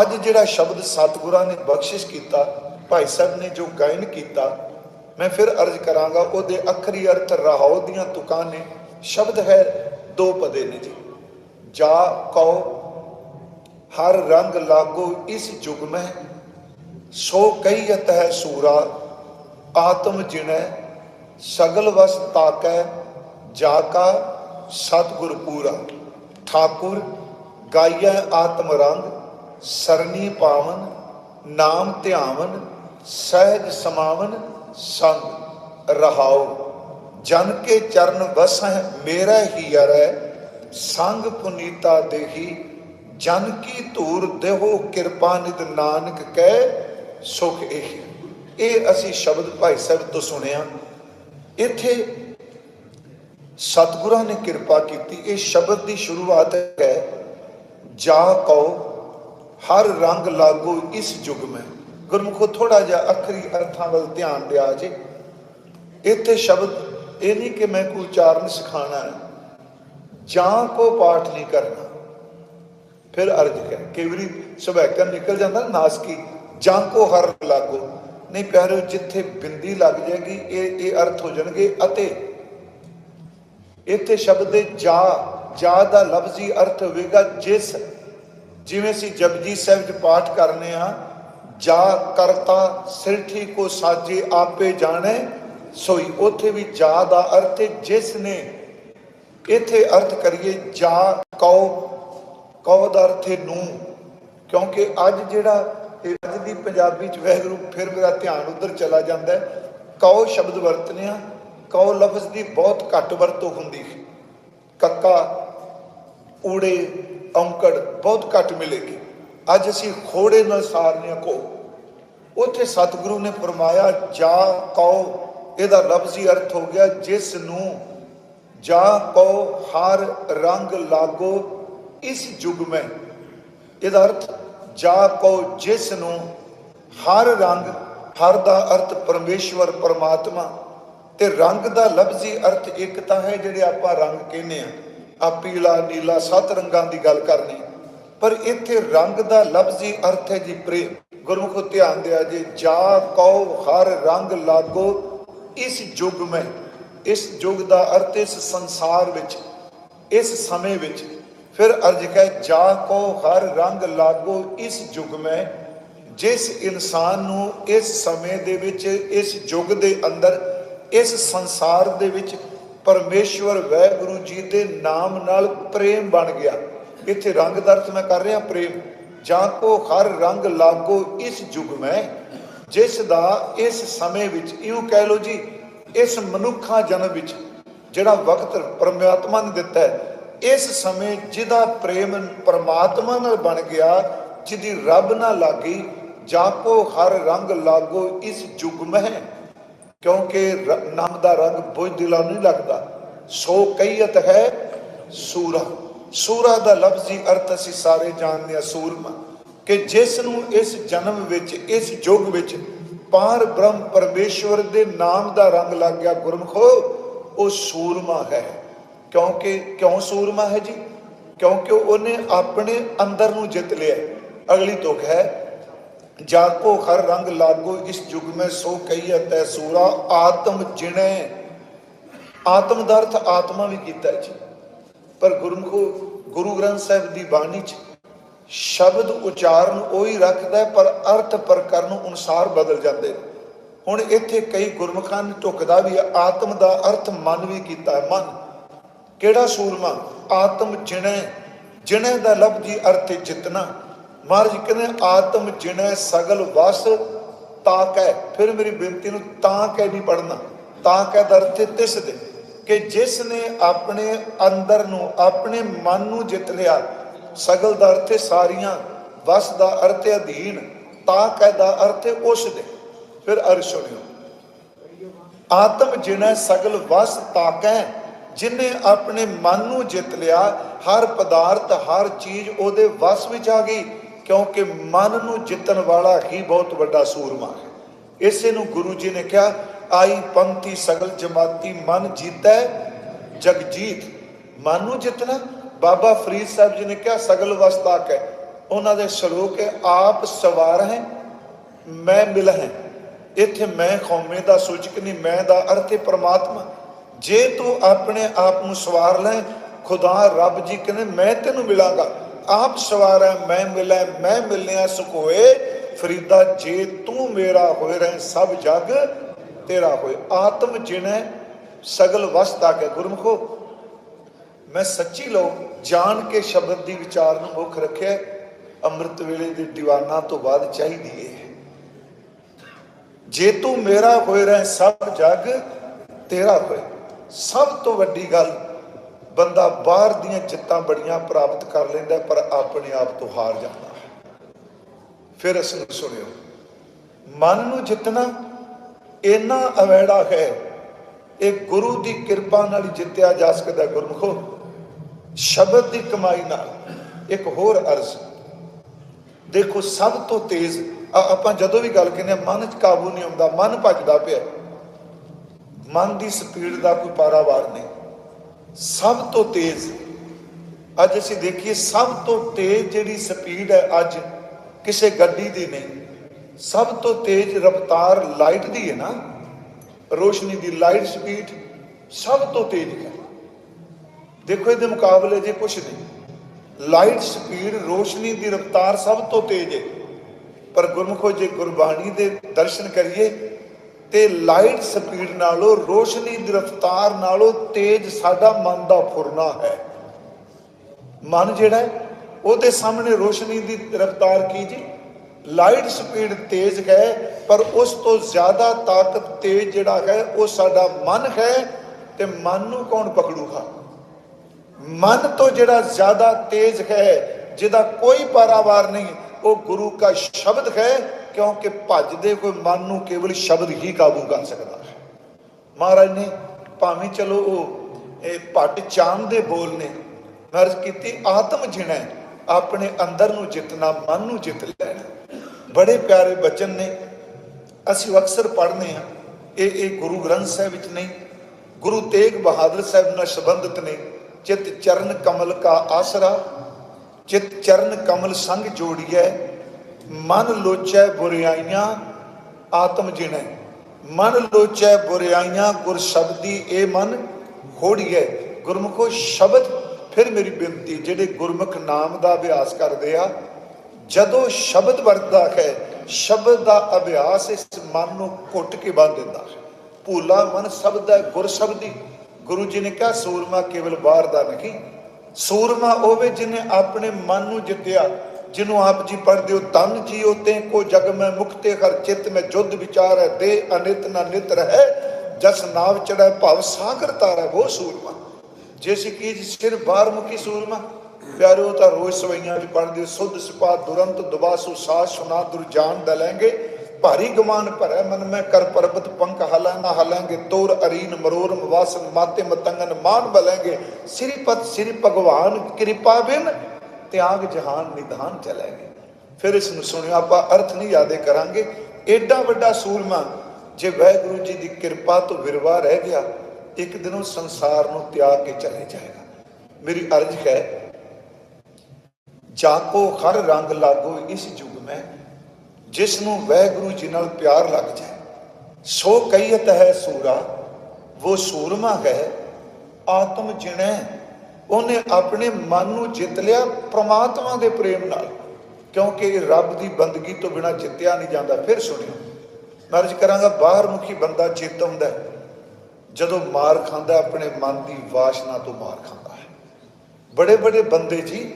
ਅੱਜ ਜਿਹੜਾ ਸ਼ਬਦ ਸਤਿਗੁਰਾਂ ਨੇ ਬਖਸ਼ਿਸ਼ ਕੀਤਾ, ਭਾਈ ਸਾਹਿਬ ਨੇ ਜੋ ਗਾਇਨ ਕੀਤਾ, ਮੈਂ ਫਿਰ ਅਰਜ਼ ਕਰਾਂਗਾ ਉਹਦੇ ਅਖਰੀ ਅਰਥ ਰਹਾਉ ਦੀਆਂ ਤੁਕਾਂ ਨੇ। ਸ਼ਬਦ ਹੈ ਦੋ ਪਦੇ ਨੇ ਜੀ। ਜਾ ਕਉ ਹਰ ਰੰਗ ਲਾਗੋ ਇਸ ਜੁਗ ਮੈਂ। ਸੋ ਕਹੀਤ ਹੈ ਸੂਰਾ, ਆਤਮ ਜਿਣੈ, ਸਗਲ ਵਸ ਤਾਕੈ, ਜਾ ਕਾ ਸਤਿਗੁਰ ਪੂਰਾ। ਠਾਕੁਰ ਗਾਇਆ ਆਤਮ ਰੰਗ। ਸਰਨੀ ਪਾਵਨ, ਨਾਮ ਧਿਆਵਨ, ਸਹਿਜ ਸਮਾਵਨ, ਸੰਗ ਰਹਾਓ ਜਨ ਕੇ ਚਰਨ ਵਸਹਿ, ਮੇਰਾ ਹੀ ਅਰੈ ਸੰਗ ਪੁਨੀਤਾ ਦੇਹੀ, ਜਨ ਕੀ ਧੂਰ ਦੇਹੋ, ਕਿਰਪਾ ਨਿਦ ਨਾਨਕ ਕਹਿ ਸੁਖ ਇਹੀ। ਇਹ ਅਸੀਂ ਸ਼ਬਦ ਭਾਈ ਸਾਹਿਬ ਤੋਂ ਸੁਣਿਆ। ਇੱਥੇ ਸਤਿਗੁਰਾਂ ਨੇ ਕਿਰਪਾ ਕੀਤੀ। ਇਹ ਸ਼ਬਦ ਦੀ ਸ਼ੁਰੂਆਤ ਹੈ, ਜਾ ਕਉ ਹਰ ਰੰਗ ਲਾਗੋ ਇਸ ਯੁਗ ਮੈਂ। ਗੁਰਮੁਖੋ ਥੋੜਾ ਜਿਹਾ ਅਖਰੀ ਅਰਥਾਂ ਵੱਲ ਧਿਆਨ ਦਿਆ ਜੇ। ਇੱਥੇ ਸ਼ਬਦ ਇਹ ਨਹੀਂ ਕਿ ਮੈਂ ਕੋਈ ਉਚਾਰਨ ਸਿਖਾਣਾ ਹੈ। ਜਾਂ ਕੋ ਪਾਠ ਨਹੀਂ ਕਰਨਾ। ਫਿਰ ਅਰਜ ਹੈ, ਕਈ ਵਾਰੀ ਸੁਭਾਇਕਾ ਨਿਕਲ ਜਾਂਦਾ ਨਾਸਕੀ, ਜਾਂ ਕੋ ਹਰ ਲਾਗੋ। ਨਹੀਂ ਪਿਆਰਿਓ ਜਿੱਥੇ ਬਿੰਦੀ ਲੱਗ ਜਾਏਗੀ, ਇਹ ਇਹ ਅਰਥ ਹੋ ਜਾਣਗੇ, ਅਤੇ ਇੱਥੇ ਸ਼ਬਦ ਦੇ ਜਾ ਜਾ ਦਾ ਲਫ਼ਜ਼ੀ ਅਰਥ ਹੋਵੇਗਾ, ਜਿਸ ਜਿਵੇਂ ਅਸੀਂ ਜਪਜੀ ਸਾਹਿਬ ਚ ਪਾਠ ਕਰਨੇ ਆ, ਜਾ ਕਰਤਾ ਸਿਰਠੀ ਕੋ ਸਾਜੇ ਆਪੇ ਜਾਣੇ। ਸੋਈ ਉੱਥੇ ਵੀ ਜਾ ਦਾ ਅਰਥ ਜਿਸ ਨੇ ਇੱਥੇ ਅਰਥ ਕਰੀਏ, ਜਾ ਕਉ ਕਉ ਦਾ ਅਰਥ ਹੈ ਨੂੰ। ਕਿਉਂਕਿ ਅੱਜ ਜਿਹੜਾ ਅੱਜ ਦੀ ਪੰਜਾਬੀ ਚ ਵਹਿਗੁਰੂ ਫਿਰ ਮੇਰਾ ਧਿਆਨ ਉਧਰ ਚਲਾ ਜਾਂਦਾ ਹੈ। ਕਉ ਸ਼ਬਦ ਵਰਤਨੇ ਆ, ਕਉ ਲਫ਼ਜ਼ ਦੀ ਬਹੁਤ ਘੱਟ ਵਰਤੋਂ ਹੁੰਦੀ ਹੈ। ਕੱਕਾ, ਊੜੇ ਔਂਕੜ ਬਹੁਤ ਘੱਟ ਮਿਲੇਗੀ। ਅੱਜ ਅਸੀਂ ਖੋੜੇ ਨਾਲ ਸਾਰਨੇ ਕੋ। ਉੱਥੇ ਸਤਿਗੁਰੂ ਨੇ ਫਰਮਾਇਆ, ਜਾ ਕਉ, ਇਹਦਾ ਲਫ਼ਜ਼ੀ ਅਰਥ ਹੋ ਗਿਆ, ਜਿਸ ਨੂੰ ਜਾ ਕਉ, ਹਰ ਰੰਗ ਲਾਗੋ, ਇਸ ਯੁਗ ਮੈਂ। ਇਹਦਾ ਅਰਥ, ਜਾ ਕਉ, ਜਿਸ ਨੂੰ ਹਰ ਰੰਗ, ਹਰ ਦਾ ਅਰਥ ਪਰਮੇਸ਼ਵਰ, ਪਰਮਾਤਮਾ। ਤੇ ਰੰਗ ਦਾ ਲਫ਼ਜ਼ੀ ਅਰਥ ਇੱਕ ਤਾਂ ਹੈ, ਜਿਹੜੇ ਆਪਾਂ ਰੰਗ ਕਹਿੰਦੇ ਆ ਆ ਪੀਲਾ ਨੀਲਾ ਸੱਤ ਰੰਗਾਂ ਦੀ ਗੱਲ ਕਰਨੀ। ਪਰ ਇੱਥੇ ਰੰਗ ਦਾ ਲਫ਼ਜ਼ੀ ਅਰਥ ਹੈ ਜੀ ਪ੍ਰੇਮ। ਗੁਰਮੁਖੋ ਧਿਆਨ ਦਿਆ ਜੇ ਜਾ ਕਉ ਹਰ ਰੰਗ ਲਾਗੋ, ਇਸ ਯੁੱਗ ਮੈਂ। ਇਸ ਯੁੱਗ ਦਾ ਅਰਥ ਇਸ ਸੰਸਾਰ ਵਿੱਚ, ਇਸ ਸਮੇਂ ਵਿੱਚ। ਫਿਰ ਅਰਜ ਕਹੇ, ਜਾ ਕੋ ਹਰ ਰੰਗ ਲਾਗੋ, ਇਸ ਯੁੱਗ ਮੈਂ। ਜਿਸ ਇਨਸਾਨ ਨੂੰ ਇਸ ਸਮੇਂ ਦੇ ਵਿੱਚ, ਇਸ ਯੁੱਗ ਦੇ ਅੰਦਰ, ਇਸ ਸੰਸਾਰ ਦੇ ਵਿੱਚ ਪਰਮੇਸ਼ਵਰ ਵੈਗੁਰੂ ਜੀ ਦੇ ਨਾਮ ਨਾਲ ਪ੍ਰੇਮ ਬਣ ਗਿਆ। ਇੱਥੇ ਰੰਗ ਦਰਸ ਮੈਂ ਕਰ ਰਿਹਾ, ਪ੍ਰੇਮ। ਜਾਂ ਕੋ ਹਰ ਰੰਗ ਲਾਗੋ ਇਸ ਯੁਗ ਮੈਂ, ਜਿਸ ਦਾ ਇਸ ਸਮੇਂ ਵਿੱਚ, ਇਉਂ ਕਹਿ ਲੋ ਜੀ, ਇਸ ਮਨੁੱਖਾ ਜਨਮ ਵਿੱਚ, ਜਿਹੜਾ ਵਕਤ ਪਰਮਾਤਮਾ ਨੇ ਦਿੱਤਾ ਹੈ, ਇਸ ਸਮੇਂ ਜਿਹਦਾ ਪ੍ਰੇਮ ਪਰਮਾਤਮਾ ਨਾਲ ਬਣ ਗਿਆ, ਜਿਹਦੀ ਰੱਬ ਨਾਲ ਲਾਗੀ ਜਾਪੋ ਹਰ ਰੰਗ ਲਾਗੋ ਇਸ ਯੁਗ ਮਹਿ ਕਿਉਂਕਿ ਰ- ਨਾਮ ਦਾ ਰੰਗ ਬੁਝ ਦਿਲਾਂ ਨਹੀਂ ਲੱਗਦਾ। ਸੋ ਕਈਤ ਹੈ, ਸੂਰਾ। ਸੂਰਾ ਦਾ ਲਫ਼ਜ਼ੀ ਅਰਥ ਅਸੀਂ ਸਾਰੇ ਜਾਣਦੇ ਹਾਂ, ਸੂਰਮਾ। ਕਿ ਜਿਸ ਨੂੰ ਇਸ ਜਨਮ ਵਿੱਚ, ਇਸ ਯੁੱਗ ਵਿੱਚ ਪਾਰ ਬ੍ਰਹਮ ਪਰਮੇਸ਼ਵਰ ਦੇ ਨਾਮ ਦਾ ਰੰਗ ਲੱਗ ਗਿਆ, ਗੁਰਮਖੋ, ਉਹ ਸੂਰਮਾ ਹੈ। ਕਿਉਂਕਿ, ਕਿਉਂ ਸੂਰਮਾ ਹੈ ਜੀ? ਕਿਉਂਕਿ ਉਹਨੇ ਆਪਣੇ ਅੰਦਰ ਨੂੰ ਜਿੱਤ ਲਿਆ। ਅਗਲੀ ਤੁਕ ਹੈ ਜਾਕੋ ਹਰ ਰੰਗ ਲਾਗੋ, ਇਸ ਯੁਗ ਮੈਂ ਸੋ ਕਹੀਤ ਹੈ ਆਤਮ ਜਿਣੈ, ਆਤਮ ਦਾ ਅਰਥ ਆਤਮਾ ਵੀ ਕੀਤਾ ਜੀ। ਪਰ ਗੁਰਮੁਖੋ, ਗੁਰੂ ਗ੍ਰੰਥ ਸਾਹਿਬ ਦੀ ਬਾਣੀ ਚ ਸ਼ਬਦ ਉਚਾਰਨ ਉਹੀ ਰੱਖਦਾ ਪਰ ਅਰਥ ਪ੍ਰਕਰਨ ਅਨੁਸਾਰ ਬਦਲ ਜਾਂਦੇ ਨੇ। ਹੁਣ ਇੱਥੇ ਕਈ ਗੁਰਮੁਖਾਂ ਨੇ ਢੁਕਦਾ ਵੀ ਆਤਮ ਦਾ ਅਰਥ ਮਨ ਵੀ ਕੀਤਾ ਹੈ, ਮਨ। ਕਿਹੜਾ ਸੂਰਮਾ ਆਤਮ ਜਿਣੈ। ਜਿਣੈ ਦਾ ਲਫ਼ਜ਼ੀ ਅਰਥ ਹੈ ਜਿਤਨਾ। ਮਹਾਰਾਜ ਕਹਿੰਦੇ ਆਤਮ ਜਿਣੈ ਸਗਲ ਵਸ ਤਾਕੈ ਫਿਰ ਮੇਰੀ ਬੇਨਤੀ ਨੂੰ ਤਾਂ ਕਹਿ ਨਹੀਂ ਪੜਨਾ ਤਾਂ ਕਹਿ ਦਾ ਅਰਥ ਤਿਸ ਦੇ, ਕਿ ਜਿਸ ਨੇ ਆਪਣੇ ਅੰਦਰ ਨੂੰ, ਆਪਣੇ ਮਨ ਨੂੰ ਜਿੱਤ ਲਿਆ, ਸਗਲ ਦਾ ਅਰਥ ਸਾਰੀਆਂ, ਵਸ ਦਾ ਅਰਥ ਅਧੀਨ, ਤਾਂ ਕਹਿ ਦਾ ਅਰਥ ਉਸ ਦੇ। ਫਿਰ ਅਰ ਸੁਣਿਓ। ਆਤਮ ਜਿਨੈ ਸਗਲ ਵਸ ਤਾਕੈ ਜਿਨੇ ਆਪਣੇ ਮਨ ਨੂੰ ਜਿੱਤ ਲਿਆ, ਹਰ ਪਦਾਰਥ, ਹਰ ਚੀਜ਼ ਉਹਦੇ ਵਸ ਵਿੱਚ ਆ ਗਈ। ਕਿਉਂਕਿ ਮਨ ਨੂੰ ਜਿੱਤਣ ਵਾਲਾ ਹੀ ਬਹੁਤ ਵੱਡਾ ਸੂਰਮਾ ਹੈ। ਇਸੇ ਨੂੰ ਗੁਰੂ ਜੀ ਨੇ ਕਿਹਾ, ਆਈ ਪੰਥੀ ਸਗਲ ਜਮਾਤੀ, ਮਨ ਜੀਤੈ ਜਗਜੀਤ ਮਨ ਨੂੰ ਜਿੱਤਣਾ? ਬਾਬਾ ਫਰੀਦ ਸਾਹਿਬ ਜੀ ਨੇ ਕਿਹਾ, ਸਗਲ ਵਸ ਤਾਕੈ ਉਹਨਾਂ ਦੇ ਸ਼ਲੋਕ ਹੈ, ਆਪ ਸਵਾਰ ਹੈ, ਮੈਂ ਮਿਲ ਹੈ। ਇੱਥੇ ਮੈਂ ਕੌਮੇ ਦਾ ਸੂਚਕ ਨਹੀਂ, ਮੈਂ ਦਾ ਅਰਥ ਹੈ ਪ੍ਰਮਾਤਮਾ। ਜੇ ਤੂੰ ਆਪਣੇ ਆਪ ਨੂੰ ਸਵਾਰ ਲੈ, ਖੁਦਾ ਰੱਬ ਜੀ ਕਹਿੰਦੇ, ਮੈਂ ਤੈਨੂੰ ਮਿਲਾਂਗਾ। ਆਪ ਸਵਾਰ ਮੈਂ ਮਿਲੈ, ਮੈਂ ਮਿਲਿਆ ਸੁਖੋਏ, ਫਰੀਦਾ ਜੇ ਤੂੰ ਮੇਰਾ ਹੋਏ ਰਹਿ, ਸਭ ਜਗ ਤੇਰਾ ਹੋਏ। ਆਤਮ ਜਿਣੈ, ਸਗਲ ਵਸਤਾ ਕੇ ਗੁਰਮਖੋ। ਮੈਂ ਸੱਚੀ ਲੋ ਜਾਣ ਕੇ ਸ਼ਬਦ ਦੀ ਵਿਚਾਰ ਨੂੰ ਮੁੱਖ ਰੱਖਿਆ ਅੰਮ੍ਰਿਤ ਵੇਲੇ ਦੇ ਦੀਵਾਨਾਂ ਤੋਂ ਬਾਅਦ ਚਾਹੀਦੀ ਏ। ਜੇ ਤੂੰ ਮੇਰਾ ਹੋਏ ਰਹਿ, ਸਭ ਜਗ ਤੇਰਾ ਹੋਏ। ਸਭ ਤੋਂ ਵੱਡੀ ਗੱਲ ਬੰਦਾ ਬਾਹਰ ਦੀਆਂ ਜਿੱਤਾਂ ਬੜੀਆਂ ਪ੍ਰਾਪਤ ਕਰ ਲੈਂਦਾ ਪਰ ਆਪਣੇ ਆਪ ਤੋਂ ਹਾਰ ਜਾਂਦਾ ਹੈ। ਫਿਰ ਅਸੀਂ ਸੁਣਿਓ। ਮਨ ਨੂੰ ਜਿੱਤਣਾ ਇੰਨਾ ਅਵੈੜਾ ਹੈ। ਇਹ ਗੁਰੂ ਦੀ ਕਿਰਪਾ ਨਾਲ ਜਿੱਤਿਆ ਜਾ ਸਕਦਾ ਹੈ, ਗੁਰਮਖੋ। ਸ਼ਬਦ ਦੀ ਕਮਾਈ ਨਾਲ। ਇੱਕ ਹੋਰ ਅਰਜ਼। ਦੇਖੋ, ਸਭ ਤੋਂ ਤੇਜ਼ ਆਪਾਂ ਜਦੋਂ ਵੀ ਗੱਲ ਕਹਿੰਦੇ ਹਾਂ, ਮਨ 'ਚ ਕਾਬੂ ਨਹੀਂ ਆਉਂਦਾ, ਮਨ ਭੱਜਦਾ ਪਿਆ। ਮਨ ਦੀ ਸਪੀਡ ਦਾ ਕੋਈ ਪਾਰਾਵਾਰ ਨਹੀਂ। ਸਭ ਤੋਂ ਤੇਜ਼। ਅੱਜ ਅਸੀਂ ਦੇਖੀਏ ਸਭ ਤੋਂ ਤੇਜ਼ ਜਿਹੜੀ ਸਪੀਡ ਹੈ ਅੱਜ ਕਿਸੇ ਗੱਡੀ ਦੀ ਨਹੀਂ। ਸਭ ਤੋਂ ਤੇਜ਼ ਰਫ਼ਤਾਰ ਲਾਈਟ ਦੀ ਹੈ ਨਾ। ਰੋਸ਼ਨੀ ਦੀ ਲਾਈਟ ਸਪੀਡ ਸਭ ਤੋਂ ਤੇਜ਼ ਹੈ। ਦੇਖੋ ਇਹਦੇ ਮੁਕਾਬਲੇ ਜੇ ਕੁਝ ਨਹੀਂ। ਲਾਈਟ ਸਪੀਡ, ਰੋਸ਼ਨੀ ਦੀ ਰਫ਼ਤਾਰ ਸਭ ਤੋਂ ਤੇਜ਼ ਹੈ। ਪਰ ਗੁਰਮੁਖੋ ਜੇ ਗੁਰਬਾਣੀ ਦੇ ਦਰਸ਼ਨ ਕਰੀਏ ਤੇ ਲਾਈਟ ਸਪੀਡ ਨਾਲੋਂ, ਰੋਸ਼ਨੀ ਦੀ ਰਫ਼ਤਾਰ ਨਾਲੋਂ ਤੇਜ਼ ਸਾਡਾ ਮਨ ਦਾ ਫੁਰਨਾ ਹੈ। ਮਨ ਜਿਹੜਾ ਉਹਦੇ ਸਾਹਮਣੇ ਰੋਸ਼ਨੀ ਦੀ ਰਫ਼ਤਾਰ ਕੀ ਜੀ? ਲਾਈਟ ਸਪੀਡ ਤੇਜ਼ ਹੈ, ਪਰ ਉਸ ਤੋਂ ਜ਼ਿਆਦਾ ਤਾਕਤ ਤੇਜ਼ ਜਿਹੜਾ ਹੈ, ਉਹ ਸਾਡਾ ਮਨ ਹੈ ਤੇ ਮਨ ਨੂੰ ਕੌਣ ਪਕੜੂਗਾ? ਮਨ ਤੋਂ ਜਿਹੜਾ ਜ਼ਿਆਦਾ ਤੇਜ਼ ਹੈ, ਜਿਹਦਾ ਕੋਈ ਪਾਰਾਵਾਰ ਨਹੀਂ, ਉਹ ਗੁਰੂ ਦਾ ਸ਼ਬਦ ਹੈ ਕਿਉਂਕਿ ਭੱਜਦੇ ਕੋਈ ਮਨ ਨੂੰ ਕੇਵਲ ਸ਼ਬਦ ਹੀ ਕਾਬੂ ਕਰ ਸਕਦਾ ਹੈ। ਮਹਾਰਾਜ ਨੇ ਭਾਵੇਂ ਚਲੋ ਉਹ, ਇਹ ਭੱਟ ਚਾਂਦ ਦੇ ਬੋਲ ਨੇ ਮਰਜ਼ ਕੀਤੀ ਆਤਮ ਜਿਣਾ, ਆਪਣੇ ਅੰਦਰ ਨੂੰ ਜਿੱਤਣਾ, ਮਨ ਨੂੰ ਜਿੱਤ ਲੈਣਾ। ਬੜੇ ਪਿਆਰੇ ਬਚਨ ਨੇ। ਅਸੀਂ ਅਕਸਰ ਪੜ੍ਹਨੇ ਆ ਇਹ ਇਹ ਗੁਰੂ ਗ੍ਰੰਥ ਸਾਹਿਬ ਵਿੱਚ ਨਹੀਂ, ਗੁਰੂ ਤੇਗ ਬਹਾਦਰ ਸਾਹਿਬ ਨਾਲ ਸੰਬੰਧਿਤ ਨੇ। ਚਿਤ ਚਰਨ ਕਮਲ ਕਾ ਆਸਰਾ, ਚਿਤ ਚਰਨ ਕਮਲ ਸੰਗ ਜੋੜੀਐ ਮਨ ਲੋਚੈ ਬੁਰਿਆਈਆਂ, ਆਤਮ ਜਿਣੈ। ਮਨ ਲੋਚੈ ਬੁਰਿਆਈਆਂ, ਗੁਰ ਸ਼ਬਦੀ ਇਹ ਮਨ ਹੋੜੀਐ ਗੁਰਮੁਖੋ ਸ਼ਬਦ ਫਿਰ ਮੇਰੀ ਬੇਨਤੀ, ਜਿਹੜੇ ਗੁਰਮੁਖ ਨਾਮ ਦਾ ਅਭਿਆਸ ਕਰਦੇ ਆ, ਜਦੋਂ ਸ਼ਬਦ ਵਰਤਦਾ ਹੈ, ਸ਼ਬਦ ਦਾ ਅਭਿਆਸ ਇਸ ਮਨ ਨੂੰ ਘੁੱਟ ਕੇ ਬੰਨ ਦਿੰਦਾ। ਹੈ ਭੂਲਾ ਮਨ ਸ਼ਬਦ ਹੈ, ਗੁਰ ਸ਼ਬਦੀ। ਗੁਰੂ ਜੀ ਨੇ ਕਿਹਾ, ਸੂਰਮਾ ਕੇਵਲ ਬਾਹਰ ਦਾ ਨਹੀਂ, ਸੂਰਮਾ ਉਹ ਵੀ ਜਿਨੇ ਆਪਣੇ ਮਨ ਨੂੰ ਜਿੱਤਿਆ। ਜਿਹਨੂੰ ਆਪ ਜੀ ਪੜ੍ਹਦੇ ਹੋ ਤਨ ਜੀਉ ਤੇ ਕੋ ਜਗ ਮੈਂ ਮੁਕਤੇ ਹਰ ਚਿਤ ਮੈਂ ਜੁਧ ਵਿਚਾਰ ਹੈ ਦੇ ਅਨਿਤ ਨ ਨਿਤ ਹੈ ਜਸ ਨਾਵ ਚੜੈ ਭਵ ਸਾਗਰ ਤਾਰੈ ਉਹ ਸੂਰਮਾ ਜਿਸ ਕੀ ਸਿਰ ਬਾਹਰ ਮੁਖੀ ਸੂਰਮਾ ਪਿਆਰਿਓ ਤਾਂ ਰੋਜ਼ ਸਵਈਆਂ ਚ ਪੜ੍ਹਦੇ ਸੁਧ ਸਿਪਾ ਦੁਰੰਤ ਦੁਬਾਸੂ ਸਾਸ ਸੁਨਾ ਦੁਰਜਾਨ ਦਲੈਂਗੇ ਭਾਰੀ ਗਮਾਨ ਭਰੈ ਮਨ ਮੈਂ ਕਰ ਪਰਬਤ ਪੰਖ ਹਲਾ ਨਾ ਹਲਾਂਗੇ ਤੋਰ ਅਰੀਨ ਮਰੋਰ ਵਾਸਨ ਮਾਤੇ ਮਤੰਗਨ ਮਾਨ ਬਲੈਂਗੇ ਸ੍ਰੀਪਤ ਸ੍ਰੀ ਭਗਵਾਨ ਕਿਰਪਾ ਬਿਨ ਤਿਆਗ, ਜਹਾਨ, ਨਿਧਾਨ ਚਲੇ ਗਏ ਫਿਰ ਇਸ ਨੂੰ ਸੁਣਿਓ, ਆਪਾਂ ਅਰਥ ਨਹੀਂ ਯਾਦੇ ਕਰਾਂਗੇ। ਐਡਾ ਵੱਡਾ ਸੂਰਮਾ ਜੇ ਵਾਹਿਗੁਰੂ ਜੀ ਦੀ ਕਿਰਪਾ ਤੋਂ ਵਿਰਵਾ ਰਹਿ ਗਿਆ, ਇੱਕ ਦਿਨ ਉਹ ਸੰਸਾਰ ਨੂੰ ਤਿਆਗ ਕੇ ਚਲੇ ਜਾਏਗਾ। ਮੇਰੀ ਅਰਜ਼ ਹੈ ਜਾਕੋ ਹਰ ਰੰਗ ਲਾਗੋ ਇਸ ਯੁਗ ਮੈਂ ਜਿਸ ਨੂੰ ਵਾਹਿਗੁਰੂ ਜੀ ਨਾਲ ਪਿਆਰ ਲੱਗ ਜਾਏ। ਸੋ ਕਈਤ ਹੈ ਸੂਰਾ ਉਹ ਸੂਰਮਾ ਹੈ, ਆਤਮ ਜਿਣੈ। ਉਹਨੇ ਆਪਣੇ ਮਨ ਨੂੰ ਜਿੱਤ ਲਿਆ ਪ੍ਰਮਾਤਮਾ ਦੇ ਪ੍ਰੇਮ ਨਾਲ। ਕਿਉਂਕਿ ਰੱਬ ਦੀ ਬੰਦਗੀ ਤੋਂ ਬਿਨਾ ਜਿੱਤਿਆ ਨਹੀਂ ਜਾਂਦਾ। ਫਿਰ ਸੁਣਿਓ, ਮੈਂ ਅਰਜ਼ ਕਰਾਂਗਾ ਬਾਹਰ ਮੁਖੀ ਬੰਦਾ ਚਿੱਤ ਹੁੰਦਾ ਜਦੋਂ ਮਾਰ ਖਾਂਦਾ ਆਪਣੇ ਮਨ ਦੀ ਵਾਸ਼ਨਾ ਤੋਂ ਮਾਰ ਖਾਂਦਾ ਹੈ। ਬੜੇ ਬੜੇ ਬੰਦੇ ਜੀ,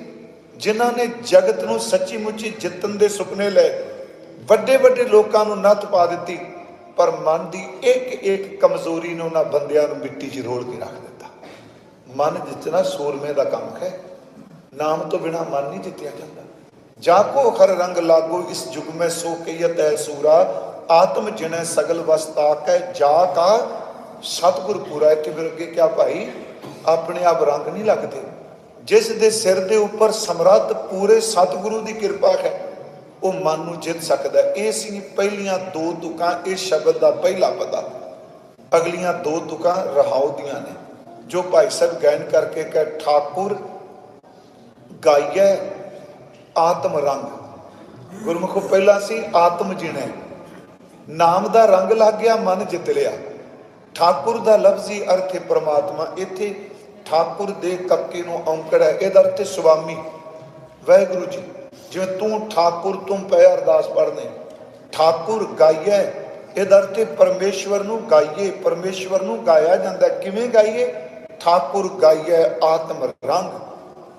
ਜਿਨ੍ਹਾਂ ਨੇ ਜਗਤ ਨੂੰ ਸੱਚੀ ਮੁੱਚੀ ਜਿੱਤਣ ਦੇ ਸੁਪਨੇ ਲਏ ਵੱਡੇ ਵੱਡੇ ਲੋਕਾਂ ਨੂੰ ਨੱਥ ਪਾ ਦਿੱਤੀ, ਪਰ ਮਨ ਦੀ ਇੱਕ ਇੱਕ ਕਮਜ਼ੋਰੀ ਨੇ ਉਹਨਾਂ ਬੰਦਿਆਂ ਨੂੰ ਮਿੱਟੀ 'ਚ ਰੋਲ ਕੇ ਰੱਖ ਦਿੱਤਾ। ਮਨ ਜਿੱਤਣਾ ਸੂਰਮੇ ਦਾ ਕੰਮ ਹੈ। ਨਾਮ ਤੋਂ ਬਿਨਾ ਮਨ ਨਹੀਂ ਜਿੱਤਿਆ ਜਾਂਦਾ। ਜਾਕੋ ਖਰ ਰੰਗ ਲਾਗੋ ਇਸ ਜੁਗ ਮੈਂ ਸੋ ਕਈਤ ਹੈ ਸੂਰਾ। ਆਤਮ ਜਿਨੈ ਸਗਲ ਵਸਤਾ ਕੈ ਜਾ ਕਾ। ਸਤਿਗੁਰ ਪੂਰਾ ਇੱਥੇ ਫਿਰ ਅੱਗੇ ਕਿਆ ਭਾਈ? ਆਪਣੇ ਆਪ ਰੰਗ ਨਹੀਂ ਲੱਗਦੇ। ਜਿਸ ਦੇ ਸਿਰ ਦੇ ਉੱਪਰ ਸਮਰੱਥ ਪੂਰੇ ਸਤਿਗੁਰੂ ਦੀ ਕਿਰਪਾ ਹੈ, ਉਹ ਮਨ ਨੂੰ ਜਿੱਤ ਸਕਦਾ ਇਹ ਸੀ ਪਹਿਲੀਆਂ ਦੋ ਤੁਕਾਂ, ਇਹ ਸ਼ਬਦ ਦਾ ਪਹਿਲਾ ਪਤਾ। ਅਗਲੀਆਂ ਦੋ ਤੁਕਾਂ ਰਹਾਉ ਦੀਆਂ ਨੇ। ਜੋ ਭਾਈ ਸਾਹਿਬ ਗਾਇਨ ਕਰਕੇ ਕਹੇ, ਠਾਕੁਰ ਗਾਈਏ ਆਤਮ ਰੰਗ। ਗੁਰਮੁਖੋ ਪਹਿਲਾਂ ਸੀ, ਆਤਮ ਜਿਣੈ। ਨਾਮ ਦਾ ਰੰਗ ਲੱਗ ਗਿਆ, ਮਨ ਜਿੱਤ ਲਿਆ। ਠਾਕੁਰ ਦਾ ਲਫ਼ਜ਼ੀ ਅਰਥ ਹੈ ਪ੍ਰਮਾਤਮਾ। ਇੱਥੇ ਠਾਕੁਰ ਦੇ ਕੱਕੇ ਨੂੰ ਔਂਕੜ ਹੈ। ਇਹਦਾ ਅਰਥ ਹੈ ਸੁਆਮੀ। ਵਾਹਿਗੁਰੂ ਜੀ, ਜਿਵੇਂ ਤੂੰ ਠਾਕੁਰ, ਤੂੰ ਪੈ ਅਰਦਾਸ ਪੜਨੇ ਠਾਕੁਰ ਗਾਈਏ ਇਹਦਾ ਅਰਥ ਹੈ ਪਰਮੇਸ਼ਵਰ ਨੂੰ ਗਾਈਏ। ਪਰਮੇਸ਼ਵਰ ਨੂੰ ਗਾਇਆ ਜਾਂਦਾ। ਕਿਵੇਂ ਗਾਈਏ? ਠਾਕੁਰ ਗਾਈਐ ਆਤਮ ਰੰਗ।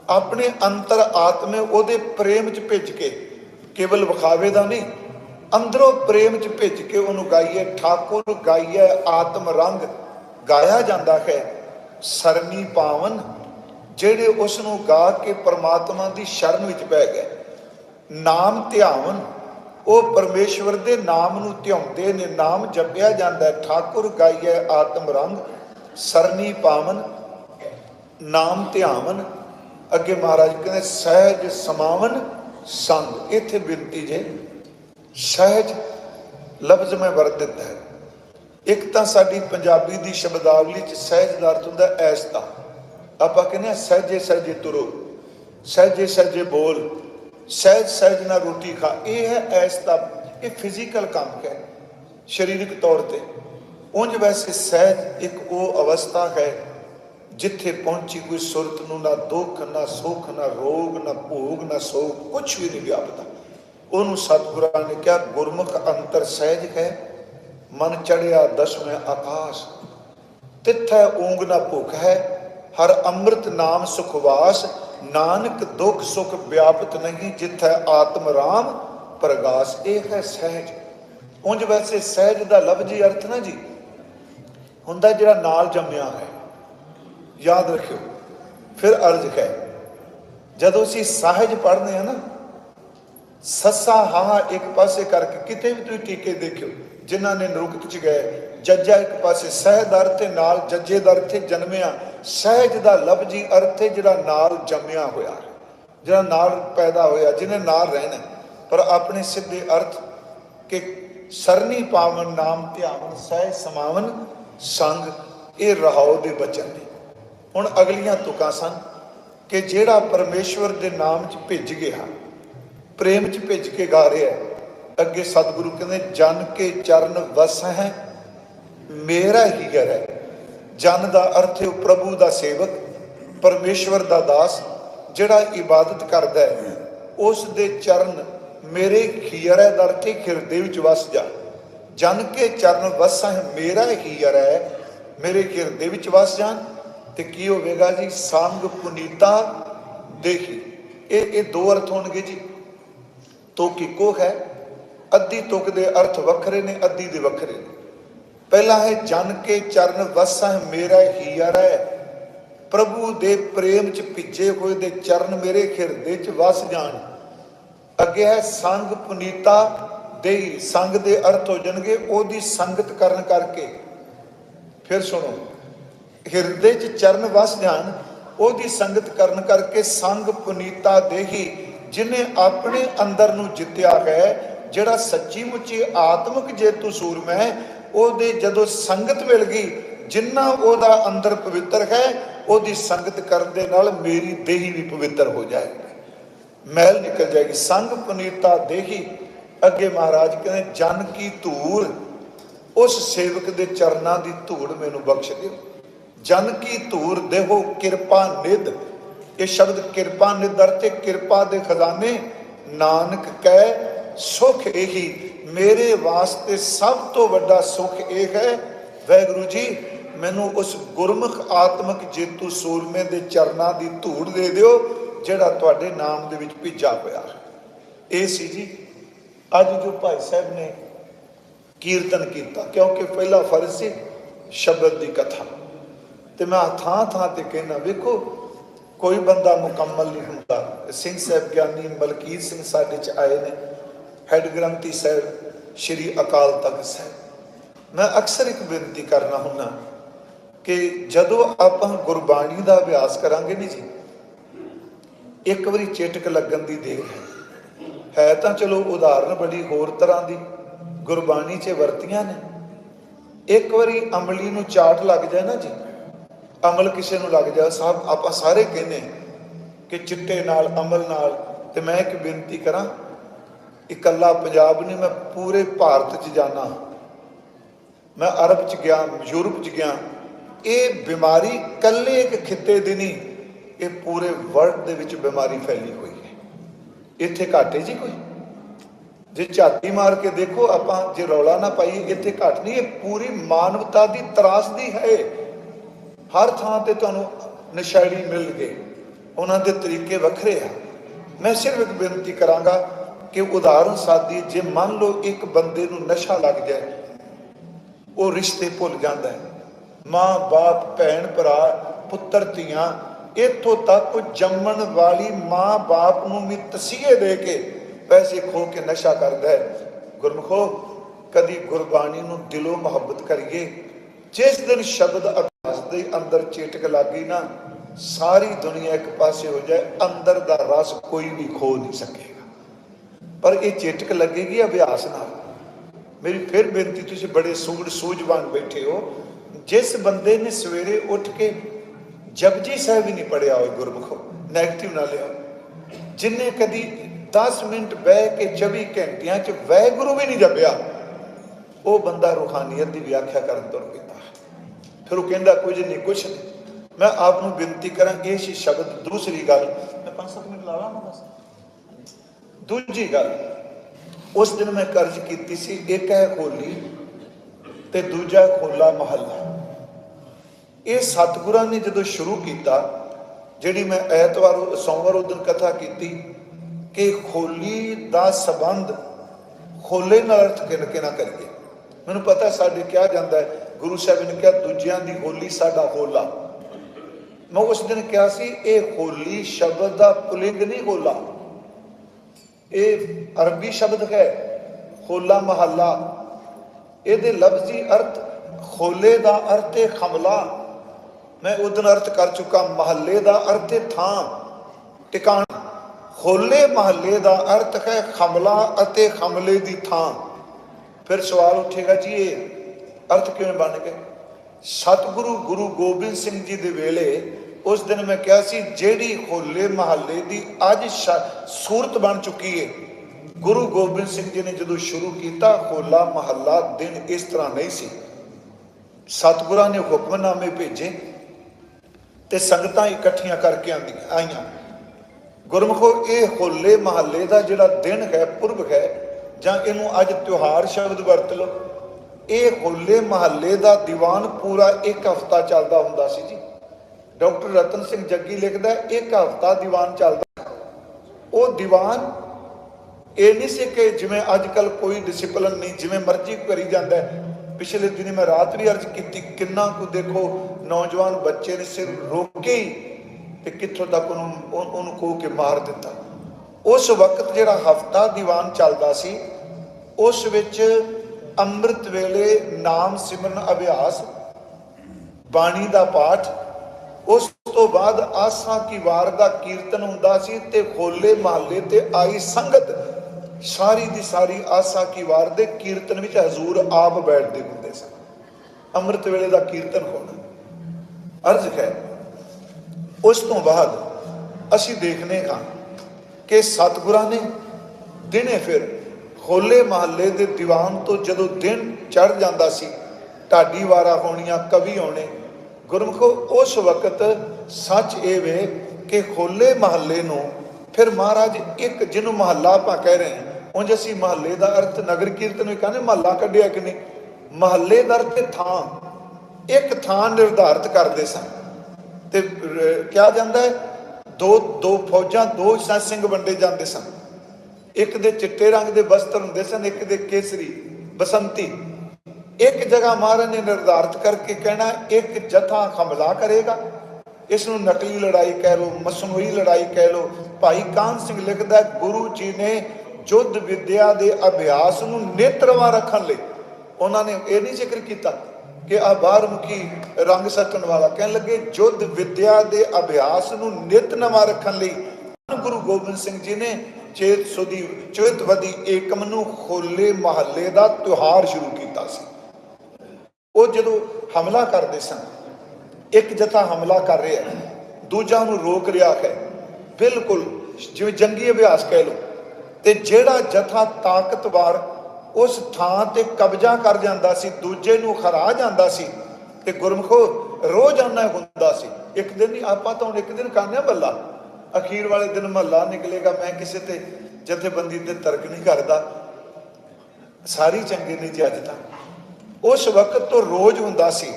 ਆਪਣੇ ਅੰਤਰ ਆਤਮੇ ਉਹਦੇ ਪ੍ਰੇਮ ਚ ਭਿੱਜ ਕੇ, ਕੇਵਲ ਵਿਖਾਵੇ ਦਾ ਨਹੀਂ, ਅੰਦਰੋਂ ਪ੍ਰੇਮ ਚ ਭਿੱਜ ਕੇ ਉਹਨੂੰ ਗਾਈਏ ਠਾਕੁਰ ਗਾਈਏ ਆਤਮ ਰੰਗ। ਗਾਇਆ ਜਾਂਦਾ ਹੈ ਸਰਨੀ ਪਾਵਨ, ਜਿਹੜੇ ਉਸ ਨੂੰ ਗਾ ਕੇ ਪ੍ਰਮਾਤਮਾ ਦੀ ਸ਼ਰਨ ਵਿੱਚ ਪੈ ਗਏ। ਨਾਮ ਧਿਆਵਨ, ਉਹ ਪਰਮੇਸ਼ਵਰ ਦੇ ਨਾਮ ਨੂੰ ਧਿਆਉਂਦੇ ਨੇ, ਨਾਮ ਜਪਿਆ ਜਾਂਦਾ ਠਾਕੁਰ ਗਾਈਏ ਆਤਮ ਰੰਗ। ਸਰਨੀ ਪਾਵਨ, ਨਾਮ ਧਿਆਵਨ, ਅੱਗੇ ਮਹਾਰਾਜ ਕਹਿੰਦੇ ਸਹਿਜ ਸਮਾਵਨ ਸੰਗ। ਇੱਥੇ ਬੇਨਤੀ ਜੇ, ਸਹਿਜ ਲਫ਼ਜ਼ ਮੈਂ ਵਰਤ ਦਿੱਤਾ ਹੈ। ਇੱਕ ਤਾਂ ਸਾਡੀ ਪੰਜਾਬੀ ਦੀ ਸ਼ਬਦਾਵਲੀ ਚ ਸਹਿਜ ਦਾ ਅਰਥ ਹੁੰਦਾ ਐਸਤਾ ਆਪਾਂ ਕਹਿੰਦੇ ਆ ਸਹਿਜੇ ਸਹਿਜੇ ਤੁਰੋ, ਸਹਿਜੇ ਸਹਿਜੇ ਬੋਲ, ਸਹਿਜ ਸਹਿਜ ਨਾਲ ਰੋਟੀ ਖਾ। ਇਹ ਹੈ ਐਸਤਾ ਇਹ ਫਿਜ਼ੀਕਲ ਕੰਮ ਹੈ, ਸਰੀਰਕ ਤੌਰ ਤੇ। ਉਂਝ ਵੈਸੇ ਸਹਿਜ ਇੱਕ ਉਹ ਅਵਸਥਾ ਹੈ ਜਿੱਥੇ ਪਹੁੰਚੀ ਕੋਈ ਸੁਰਤ ਨੂੰ ਨਾ ਦੁੱਖ, ਨਾ ਸੁੱਖ, ਨਾ ਰੋਗ, ਨਾ ਭੋਗ, ਨਾ ਸੋਗ ਕੁਝ ਵੀ ਨਹੀਂ ਵਿਆਪਦਾ। ਉਹਨੂੰ ਸਤਿਗੁਰਾਂ ਨੇ ਕਿਹਾ, ਗੁਰਮੁਖ ਅੰਤਰ ਸਹਿਜ ਹੈ, ਮਨ ਚੜਿਆ ਦਸਵੇਂ ਆਕਾਸ਼। ਤਿੱਥੈ ਊਂਗ ਨਾ ਭੁੱਖ ਹੈ, ਹਰ ਅੰਮ੍ਰਿਤ ਨਾਮ ਸੁਖਵਾਸ ਨਾਨਕ ਦੁੱਖ ਸੁਖ ਵਿਆਪਤ ਨਹੀਂ, ਜਿੱਥੈ ਆਤਮ ਰਾਮ ਪ੍ਰਗਾਸ। ਇਹ ਹੈ ਸਹਿਜ। ਉਂਝ ਵੈਸੇ ਸਹਿਜ ਦਾ ਲਫ਼ਜ਼ੀ ਅਰਥ ਨਾ ਜੀ ਹੁੰਦਾ ਜਿਹੜਾ ਨਾਲ ਜੰਮਿਆ ਹੈ। ਯਾਦ ਰੱਖਿਓ। ਫਿਰ ਅਰਜ਼ ਹੈ, ਜਦੋਂ ਅਸੀਂ ਸਹਿਜ ਪੜ੍ਹਦੇ ਆ ਨਾ, ਸੱਸਾ ਹਾਹਾ ਇੱਕ ਪਾਸੇ ਕਰਕੇ ਕਿਤੇ ਵੀ ਤੁਸੀਂ ਟੀਕੇ ਦੇਖਿਓ, ਜਿਨ੍ਹਾਂ ਨੇ ਨਰੁਕਤ ਚ ਗਏ, ਜੱਜਾ ਇੱਕ ਪਾਸੇ ਸਹਿਜ ਦਾ ਅਰਥ ਨਾਲ ਜੱਜੇ ਦਾ ਅਰਥ ਜਨਮਿਆ, ਸਹਿਜ ਦਾ ਲਫ਼ਜ਼ੀ ਅਰਥ ਹੈ ਜਿਹੜਾ ਨਾਲ ਜੰਮਿਆ ਹੋਇਆ। ਜਿਹੜਾ ਨਾਲ ਪੈਦਾ ਹੋਇਆ, ਜਿਹਨੇ ਨਾਲ ਰਹਿਣਾ। ਪਰ ਆਪਣੇ ਸਿੱਧੇ ਅਰਥ ਕਿ ਸਰਨੀ ਪਾਵਨ ਨਾਮ ਧਿਆਵਨ ਸਹਿਜ ਸਮਾਵਨ ਸੰਗ, ਇਹ ਰਹਾਉ ਦੇ ਬਚਨ ਨੇ। ਹੁਣ ਅਗਲੀਆਂ ਤੁਕਾਂ ਸਨ ਕਿ ਜਿਹੜਾ ਪਰਮੇਸ਼ਵਰ ਦੇ ਨਾਮ 'ਚ ਭਿੱਜ ਗਿਆ, ਪ੍ਰੇਮ 'ਚ ਭਿੱਜ ਕੇ ਗਾ ਰਿਹਾ ਹੈ, ਅੱਗੇ ਸਤਿਗੁਰੂ ਕਹਿੰਦੇ, ਜਨ ਕੇ ਚਰਨ ਵਸ ਹੈ ਮੇਰਾ ਹੀ ਘਰ ਹੈ। ਜਨ ਦਾ ਅਰਥ ਹੈ ਪ੍ਰਭੂ ਦਾ ਸੇਵਕ, ਪਰਮੇਸ਼ਵਰ ਦਾ ਦਾਸ, ਜਿਹੜਾ ਇਬਾਦਤ ਕਰਦਾ ਹੈ, ਉਸ ਦੇ ਚਰਨ ਮੇਰੇ ਖੀਰ ਹੈ ਦਰ ਤੇ ਖਿਰਦੇ ਵਿੱਚ ਵਸ ਜਾ। ਜਨ ਕੇ ਚਰਨ ਵਸ ਮੇਰਾ ਹੀ ਘਰ ਹੈ ਮੇਰੇ ਹਿਰਦੇ ਵਿੱਚ ਵਸ ਜਾਣ ਤੇ ਕੀ ਹੋਵੇਗਾ ਜੀ? ਸੰਗ ਪੁਨੀਤਾ ਦੇਖੀ। ਇਹ ਇਹ ਦੋ ਅਰਥ ਹੋਣਗੇ ਜੀ। ਤੁਕ ਇੱਕੋ ਹੈ। ਅੱਧੀ ਤੁਕ ਦੇ ਅਰਥ ਵੱਖਰੇ ਨੇ, ਅੱਧੀ ਦੇ ਵੱਖਰੇ ਨੇ। ਪਹਿਲਾ ਹੈ, ਜਨ ਕੇ ਚਰਨ ਵਸਹ ਮੇਰਾ ਹੀ ਹੀਰ ਹੈ ਪ੍ਰਭੂ ਦੇ ਪ੍ਰੇਮ ਚ ਭਿੱਜੇ ਹੋਏ ਦੇ ਚਰਨ ਮੇਰੇ ਹਿਰਦੇ ਚ ਵਸ ਜਾਣ। ਅੱਗੇ ਹੈ, ਸੰਗ ਪੁਨੀਤਾ ਦੇਹੀ ਸੰਗ ਦੇ ਅਰਥ ਹੋ ਜਾਣਗੇ, ਉਹਦੀ ਸੰਗਤ ਕਰਨ ਕਰਕੇ। ਫਿਰ ਸੁਣੋ, ਹਿਰਦੇ 'ਚ ਚਰਨ ਵਸ ਜਾਣ, ਉਹਦੀ ਸੰਗਤ ਕਰਨ ਕਰਕੇ ਸੰਗ ਪੁਨੀਤਾ ਦੇਹੀ, ਜਿਨੇ ਆਪਣੇ ਅੰਦਰ ਨੂੰ ਜਿੱਤਿਆ ਹੈ, ਜਿਹੜਾ ਸੱਚੀ ਮੁੱਚੀ ਆਤਮਿਕ ਜੇਤੂ ਸੂਰਮ ਹੈ, ਉਹਦੇ ਜਦੋਂ ਸੰਗਤ ਮਿਲ ਗਈ, ਜਿੰਨਾ ਉਹਦਾ ਅੰਦਰ ਪਵਿੱਤਰ ਹੈ, ਉਹਦੀ ਸੰਗਤ ਕਰਨ ਦੇ ਨਾਲ ਮੇਰੀ ਦੇਹੀ ਵੀ ਪਵਿੱਤਰ ਹੋ ਜਾਏਗੀ। ਮੈਲ ਨਿਕਲ ਜਾਏਗੀ। ਸੰਗ ਪੁਨੀਤਾ ਦੇਹੀ ਅੱਗੇ ਮਹਾਰਾਜ ਕਹਿੰਦੇ, ਜਨ ਕੀ ਧੂੜ, ਉਸ ਸੇਵਕ ਦੇ ਚਰਨਾਂ ਦੀ ਧੂੜ ਮੈਨੂੰ ਬਖਸ਼ ਦਿਓ। ਜਨ ਕੀ ਧੂੜ, ਦੇਹੋ ਕਿਰਪਾ ਨਿਧ। ਇਹ ਸ਼ਬਦ ਕਿਰਪਾ ਨਿਧ ਅਰਥੇ ਕਿਰਪਾ ਦੇ ਖਜ਼ਾਨੇ। ਨਾਨਕ ਕਹਿ, ਸੁਖ ਇਹੀ, ਮੇਰੇ ਵਾਸਤੇ ਸਭ ਤੋਂ ਵੱਡਾ ਸੁਖ ਇਹ ਹੈ। ਵੈਗੁਰੂ ਜੀ, ਮੈਨੂੰ ਉਸ ਗੁਰਮੁਖ ਆਤਮਿਕ ਜੇਤੂ ਸੂਰਮੇ ਦੇ ਚਰਨਾਂ ਦੀ ਧੂੜ ਦੇ ਦਿਓ, ਜਿਹੜਾ ਤੁਹਾਡੇ ਨਾਮ ਦੇ ਵਿੱਚ ਭਿੱਜਾ ਹੋਇਆ ਇਹ ਸੀ ਜੀ ਅੱਜ ਜੋ ਭਾਈ ਸਾਹਿਬ ਨੇ ਕੀਰਤਨ ਕੀਤਾ, ਕਿਉਂਕਿ ਪਹਿਲਾ ਫਰਜ਼ ਸੀ ਸ਼ਬਦ ਦੀ ਕਥਾ। ਤੇ ਮੈਂ ਥਾਂ ਥਾਂ ਤੇ ਕਹਿੰਦਾ, ਵੇਖੋ, ਕੋਈ ਬੰਦਾ ਮੁਕੰਮਲ ਨਹੀਂ ਹੁੰਦਾ। ਸਿੰਘ ਸਾਹਿਬ ਗਿਆਨੀ ਮਲਕੀਤ ਸਿੰਘ ਸਾਡੇ ਚ ਆਏ ਨੇ, ਹੈਡ ਗ੍ਰੰਥੀ ਸਾਹਿਬ, ਸ਼੍ਰੀ ਅਕਾਲ ਤਖਤ ਸਾਹਿਬ। ਮੈਂ ਅਕਸਰ ਇੱਕ ਬੇਨਤੀ ਕਰਨਾ ਹੁੰਦਾ ਕਿ ਜਦੋਂ ਆਪਾਂ ਗੁਰਬਾਣੀ ਦਾ ਅਭਿਆਸ ਕਰਾਂਗੇ ਨਹੀਂ ਜੀ, ਇੱਕ ਵਾਰੀ ਚੇਟਕ ਲੱਗਣ ਦੀ ਦੇਰ ਹੈ। ਹੈ ਤਾਂ ਚਲੋ ਉਦਾਹਰਨ ਬੜੀ ਹੋਰ ਤਰ੍ਹਾਂ ਦੀ ਗੁਰਬਾਣੀ 'ਚ ਵਰਤੀਆਂ ਨੇ। ਇੱਕ ਵਾਰੀ ਅਮਲੀ ਨੂੰ ਚਾਟ ਲੱਗ ਜਾਏ ਨਾ ਜੀ, ਅਮਲ ਕਿਸੇ ਨੂੰ ਲੱਗ ਜਾਏ ਸਾਹਿਬ ਆਪਾਂ ਸਾਰੇ ਕਹਿੰਦੇ ਕਿ ਚਿੱਟੇ ਨਾਲ, ਅਮਲ ਨਾਲ ਤੇ ਮੈਂ ਇੱਕ ਬੇਨਤੀ ਕਰਾਂ, ਇਕੱਲਾ ਪੰਜਾਬ ਨਹੀਂ, ਮੈਂ ਪੂਰੇ ਭਾਰਤ 'ਚ ਜਾਣਾ ਮੈਂ ਅਰਬ 'ਚ ਗਿਆ, ਯੂਰਪ 'ਚ ਗਿਆ, ਇਹ ਬਿਮਾਰੀ ਕੱਲੇ ਇੱਕ ਖਿੱਤੇ ਦੀ ਨਹੀਂ, ਇਹ ਪੂਰੇ ਵਰਲਡ ਦੇ ਵਿੱਚ ਬਿਮਾਰੀ ਫੈਲੀ ਹੋਈ। ਇੱਥੇ ਘਾਟੇ ਜੀ ਕੋਈ? ਜੇ ਝਾਤੀ ਮਾਰ ਕੇ ਦੇਖੋ, ਆਪਾਂ ਜੇ ਰੌਲਾ ਨਾ ਪਾਈਏ, ਇੱਥੇ ਘਟ ਨਹੀਂ ਇਹ ਪੂਰੀ ਮਾਨਵਤਾ ਦੀ ਤਰਾਸਦੀ ਹੈ। ਹਰ ਥਾਂ ਤੇ ਤੁਹਾਨੂੰ ਨਸ਼ੈੜੀ ਮਿਲ ਉਹਨਾਂ ਦੇ ਤਰੀਕੇ ਵੱਖਰੇ ਆ। ਮੈਂ ਸਿਰਫ ਇੱਕ ਬੇਨਤੀ ਕਰਾਂਗਾ ਕਿ ਉਦਾਹਰਨ ਸਾਦੀ, ਜੇ ਮੰਨ ਲਓ ਇੱਕ ਬੰਦੇ ਨੂੰ ਨਸ਼ਾ ਲੱਗ ਜਾਏ, ਉਹ ਰਿਸ਼ਤੇ ਭੁੱਲ ਜਾਂਦਾ ਹੈ। ਮਾਂ, ਬਾਪ, ਭੈਣ, ਭਰਾ, ਪੁੱਤਰ, ਧੀਆਂ ਇੱਥੋਂ ਤੱਕ ਜੰਮਣ ਵਾਲੀ ਮਾਂ ਬਾਪ ਨੂੰ ਵੀ ਤਸੀਹੇ ਦੇ ਕੇ ਪੈਸੇ ਖੋ ਕੇ ਨਸ਼ਾ ਕਰਦਾ ਹੈ। ਗੁਰਮਖੋ, ਕਦੀ ਗੁਰਬਾਣੀ ਨੂੰ ਦਿਲੋਂ ਮੁਹੱਬਤ ਕਰੀਏ। ਜਿਸ ਦਿਨ ਸ਼ਬਦ ਅਕਾਸ ਦੇ ਅੰਦਰ ਚੇਟਕ ਲੱਗੀ ਨਾ, ਸਾਰੀ ਦੁਨੀਆ ਇੱਕ ਪਾਸੇ ਹੋ ਜਾਏ, ਅੰਦਰ ਦਾ ਰਸ ਕੋਈ ਵੀ ਖੋ ਨਹੀਂ ਸਕੇਗਾ। ਪਰ ਇਹ ਚੇਟਕ ਲੱਗੇਗੀ ਅਭਿਆਸ ਨਾਲ। ਮੇਰੀ ਫਿਰ ਬੇਨਤੀ, ਤੁਸੀਂ ਬੜੇ ਸੂਝ ਸੂਝਵਾਨ ਬੈਠੇ ਹੋ। ਜਿਸ ਬੰਦੇ ਨੇ ਸਵੇਰੇ ਉੱਠ ਕੇ ਜਪਜੀ ਸਾਹਿਬ ਵੀ ਨਹੀਂ ਪੜਿਆ ਹੋਏ ਗੁਰਮੁਖੋ 네ਗੇਟਿਵ ਨਾ ਲਿਓ ਜਿਨੇ ਕਦੀ 10 ਮਿੰਟ ਬਹਿ ਕੇ 24 ਘੰਟਿਆਂ ਚ ਵੈਗੁਰੂ ਵੀ ਨਹੀਂ ਜਪਿਆ, ਉਹ ਬੰਦਾ ਰੂਹਾਨੀਅਤ ਦੀ ਵਿਆਖਿਆ ਕਰਨ ਤੁਰ ਪੈਂਦਾ ਫਿਰ ਉਹ ਕਹਿੰਦਾ, ਕੁਝ ਨਹੀਂ ਕੁਛ ਨਹੀਂ। ਮੈਂ ਆਪ ਨੂੰ ਬੇਨਤੀ ਕਰਾਂ ਇਹ ਸੀ ਸ਼ਬਦ ਦੂਸਰੀ ਗੱਲ, ਮੈਂ 5-7 ਮਿੰਟ ਲਾ ਲਾਂ ਬਸ। ਦੂਜੀ ਗੱਲ, ਉਸ ਦਿਨ ਮੈਂ ਕਰਜ਼ ਕੀਤੀ ਸੀ, ਇੱਕ ਹੈ ਹੋਲੀ ਤੇ ਦੂਜਾ ਖੋਲਾ ਮਹੱਲਾ। ਇਹ ਸਤਿਗੁਰਾਂ ਨੇ ਜਦੋਂ ਸ਼ੁਰੂ ਕੀਤਾ, ਜਿਹੜੀ ਮੈਂ ਐਤਵਾਰ, ਸੋਮਵਾਰ ਉਹ ਦਿਨ ਕਥਾ ਕੀਤੀ ਕਿ ਹੋਲੀ ਦਾ ਸਬੰਧ ਖੋਲੇ ਨਾਲ ਅਰਥ ਕਿਨ ਕਿ ਨਾ ਕਰੀਏ ਮੈਨੂੰ ਪਤਾ ਸਾਡੇ ਕਿਹਾ ਜਾਂਦਾ ਹੈ, ਗੁਰੂ ਸਾਹਿਬ ਨੇ ਕਿਹਾ, ਦੂਜਿਆਂ ਦੀ ਹੋਲੀ ਸਾਡਾ ਹੋਲਾ। ਮੈਂ ਉਸ ਦਿਨ ਕਿਹਾ ਸੀ, ਇਹ ਹੋਲੀ ਸ਼ਬਦ ਦਾ ਪੁਲਿੰਗ ਨਹੀਂ ਹੋਲਾ। ਇਹ ਅਰਬੀ ਸ਼ਬਦ ਹੈ, ਹੋਲਾ ਮਹੱਲਾ। ਇਹਦੇ ਲਫ਼ਜ਼ੀ ਅਰਥ ਖੋਲੇ ਦਾ ਅਰਥ ਹੈ ਖਮਲਾ। ਮੈਂ ਉਦੋਂ ਅਰਥ ਕਰ ਚੁੱਕਾ, ਮਹੱਲੇ ਦਾ ਅਰਥ ਹੈ ਥਾਂ। ਟਿਕਾਣਾ। ਹੋਲੇ ਮਹੱਲੇ ਦਾ ਅਰਥ ਹੈ ਖਮਲਾ ਅਤੇ ਖਮਲੇ ਦੀ ਥਾਂ। ਫਿਰ ਸਵਾਲ ਉੱਠੇਗਾ ਜੀ ਇਹ, ਅਰਥ ਕਿਵੇਂ ਬਣ ਗਏ? ਸਤਿਗੁਰੂ ਗੁਰੂ ਗੋਬਿੰਦ ਸਿੰਘ ਜੀ ਦੇ ਵੇਲੇ ਉਸ ਦਿਨ ਮੈਂ ਕਿਹਾ ਸੀ, ਜਿਹੜੀ ਹੋਲੇ ਮਹੱਲੇ ਦੀ ਅੱਜ ਸੂਰਤ ਬਣ ਚੁੱਕੀ ਹੈ ਗੁਰੂ ਗੋਬਿੰਦ ਸਿੰਘ ਜੀ ਨੇ ਜਦੋਂ ਸ਼ੁਰੂ ਕੀਤਾ ਹੋਲਾ ਮਹੱਲਾ ਦਿਨ ਇਸ ਤਰ੍ਹਾਂ ਨਹੀਂ ਸੀ। ਸਤਿਗੁਰਾਂ ਨੇ ਹੁਕਮਨਾਮੇ ਭੇਜੇ ਤੇ ਸੰਗਤਾਂ ਇਕੱਠੀਆਂ ਕਰਕੇ ਆਂਦੀਆਂ ਆਈਆਂ। ਗੁਰਮਖੋ, ਇਹ ਹੋਲੇ ਮਹੱਲੇ ਦਾ ਜਿਹੜਾ ਦਿਨ ਹੈ, ਪੁਰਬ ਹੈ, ਜਾਂ ਇਹਨੂੰ ਅੱਜ ਤਿਉਹਾਰ ਸ਼ਬਦ ਵਰਤ ਲਓ, ਇਹ ਹੋਲੇ ਮਹੱਲੇ ਦਾ ਦੀਵਾਨ ਪੂਰਾ ਇੱਕ ਹਫ਼ਤਾ ਚੱਲਦਾ ਹੁੰਦਾ ਸੀ ਜੀ। ਡਾਕਟਰ ਰਤਨ ਸਿੰਘ ਜੱਗੀ ਲਿਖਦਾ, ਇੱਕ ਹਫ਼ਤਾ ਦੀਵਾਨ ਚੱਲਦਾ। ਉਹ ਦੀਵਾਨ ਇਹ ਨਹੀਂ ਸੀ ਕਿ ਜਿਵੇਂ ਅੱਜ ਕੱਲ ਕੋਈ ਡਿਸਪਲਿਨ ਨਹੀਂ, ਜਿਵੇਂ ਮਰਜ਼ੀ ਕਰੀ ਜਾਂਦਾ ਪਿਛਲੇ ਦਿਨੀ ਮੈਂ ਰਾਤ ਵੀ ਅਰਜ਼ ਕੀਤੀ, ਕਿੰਨਾ ਕੁ ਦੇਖੋ ਨੌਜਵਾਨ ਬੱਚੇ ਨੇ ਸਿਰ ਰੋਕੇ ਤੇ ਕਿੱਥੋਂ ਤੱਕ ਉਹਨੂੰ ਉਹਨੂੰ ਖੋ ਕੇ ਮਾਰ ਦਿੱਤਾ। ਉਸ ਵਕਤ ਜਿਹੜਾ ਹਫਤਾ ਦੀਵਾਨ ਚੱਲਦਾ ਸੀ, ਉਸ ਵਿੱਚ ਅੰਮ੍ਰਿਤ ਵੇਲੇ ਨਾਮ ਸਿਮਰਨ ਅਭਿਆਸ, ਬਾਣੀ ਦਾ ਪਾਠ, ਉਸ ਤੋਂ ਬਾਅਦ ਆਸਾਂ ਕੀ ਵਾਰ ਦਾ ਕੀਰਤਨ ਹੁੰਦਾ ਸੀ ਤੇ ਹੋਲੇ ਮਹੱਲੇ ਤੇ ਆਈ ਸੰਗਤ ਸਾਰੀ ਦੀ ਸਾਰੀ ਆਸਾ ਕੀ ਵਾਰ ਦੇ ਕੀਰਤਨ ਵਿੱਚ ਹਜ਼ੂਰ ਆਪ ਬੈਠਦੇ ਹੁੰਦੇ ਸਨ। ਅੰਮ੍ਰਿਤ ਵੇਲੇ ਦਾ ਕੀਰਤਨ ਹੋਣਾ। ਅਰਜ਼ ਹੈ। ਉਸ ਤੋਂ ਬਾਅਦ ਅਸੀਂ ਦੇਖਨੇ ਹਾਂ ਕਿ ਸਤਿਗੁਰਾਂ ਨੇ ਦਿਨੇ ਫਿਰ ਹੋਲੇ ਮਹੱਲੇ ਦੇ ਦੀਵਾਨ ਤੋਂ ਜਦੋਂ ਦਿਨ ਚੜ ਜਾਂਦਾ ਸੀ, ਢਾਡੀ ਵਾਰਾ ਹੋਣੀਆਂ, ਕਵੀ ਹੋਣੇ, ਗੁਰਮਖੋ, ਉਸ ਵਕਤ ਸੱਚ ਇਹ ਵੇ ਕਿ ਹੋਲੇ ਮਹੱਲੇ ਨੂੰ ਫਿਰ ਮਹਾਰਾਜ ਇੱਕ ਜਿਹਨੂੰ ਮਹੱਲਾ ਆਪਾਂ ਕਹਿ ਰਹੇ ਹਾਂ, ਉਂਝ ਅਸੀਂ ਮਹੱਲੇ ਦਾ ਅਰਥ ਨਗਰ ਕੀਰਤਨ ਵੀ ਕਹਿੰਦੇ ਮਹੱਲਾ ਕੱਢਿਆ ਕਿ ਨਹੀਂ? ਮਹੱਲੇ ਦਾ ਅਰਥ ਥਾਂ। ਇੱਕ ਥਾਂ ਨਿਰਧਾਰਿਤ ਕਰਦੇ ਸਨ। ਤੇ ਕਿਹਾ ਜਾਂਦਾ ਹੈ, ਦੋ ਦੋ ਫੌਜਾਂ, ਦੋ ਹਿੱਸਾ ਸਿੰਘ ਵੰਡੇ ਜਾਂਦੇ ਸਨ। ਇੱਕ ਦੇ ਚਿੱਟੇ ਰੰਗ ਦੇ ਵਸਤਰ ਹੁੰਦੇ ਸਨ, ਇੱਕ ਦੇ ਕੇਸਰੀ, ਬਸੰਤੀ। ਇੱਕ ਜਗ੍ਹਾ ਮਹਾਰਾਜ ਨੇ ਨਿਰਧਾਰਿਤ ਕਰਕੇ ਕਹਿਣਾ, ਇੱਕ ਜਥਾ ਹਮਲਾ ਕਰੇਗਾ। ਇਸ ਨੂੰ ਨਕਲੀ ਲੜਾਈ ਕਹਿ ਲੋ ਮਸਨੂਈ ਲੜਾਈ ਕਹਿ ਲੋ ਭਾਈ ਕਾਨ ਸਿੰਘ ਲਿਖਦਾ ਗੁਰੂ ਜੀ ਨੇ ਜੁੱਧ ਵਿਦਿਆ ਦੇ ਅਭਿਆਸ ਨੂੰ ਨੇਤਰਵਾ ਰੱਖਣ ਲਈ। ਉਹਨਾਂ ਨੇ ਇਹ ਨਹੀਂ ਜ਼ਿਕਰ ਕੀਤਾ ਕਿ ਆ ਬਾਹਰਮੁਖੀ ਰੰਗ ਸੱਟਣ ਵਾਲਾ ਕਹਿਣ ਲੱਗੇ, ਜੁੱਧ ਵਿਦਿਆ ਦੇ ਅਭਿਆਸ ਨੂੰ ਨਿਤ ਨਵਾਂ ਰੱਖਣ ਲਈ ਗੁਰੂ ਗੋਬਿੰਦ ਸਿੰਘ ਜੀ ਨੇ ਚੇਤ ਸੁਦੀ ਚੇਤਵਦੀ ਏਕਮ ਨੂੰ ਹੋਲੇ ਮਹੱਲੇ ਦਾ ਤਿਉਹਾਰ ਸ਼ੁਰੂ ਕੀਤਾ ਸੀ। ਉਹ ਜਦੋਂ ਹਮਲਾ ਕਰਦੇ ਸਨ, ਇੱਕ ਜਥਾ ਹਮਲਾ ਕਰ ਰਿਹਾ ਹੈ, ਦੂਜਾ ਨੂੰ ਰੋਕ ਰਿਹਾ ਹੈ, ਬਿਲਕੁਲ ਜਿਵੇਂ ਜੰਗੀ ਅਭਿਆਸ ਕਹਿ ਲਓ, ਤੇ ਜਿਹੜਾ ਜਥਾ ਤਾਕਤਵਰ ਉਸ ਥਾਂ ਤੇ ਕਬਜ਼ਾ ਕਰ ਜਾਂਦਾ ਸੀ, ਦੂਜੇ ਨੂੰ ਹਰਾ ਜਾਂਦਾ ਸੀ ਤੇ ਗੁਰਮਖੋ ਰੋਜ਼ਾਨਾ ਹੁੰਦਾ ਸੀ। ਇੱਕ ਦਿਨ ਆਪਾਂ ਤਾਂ ਹੁਣ ਇੱਕ ਦਿਨ ਕਰਨੇ ਮੱਲਾ। ਅਖੀਰ ਵਾਲੇ ਦਿਨ ਮਹੱਲਾ ਨਿਕਲੇਗਾ, ਮੈਂ ਕਿਸੇ ਤੇ ਜਥੇਬੰਦੀ ਤੇ ਤਰਕ ਨਹੀਂ ਕਰਦਾ। ਸਾਰੀ ਚੰਗੇ ਨਹੀਂ ਜੀ ਅੱਜ ਤਾਂ। ਉਸ ਵਕਤ ਤੋਂ ਰੋਜ਼ ਹੁੰਦਾ ਸੀ।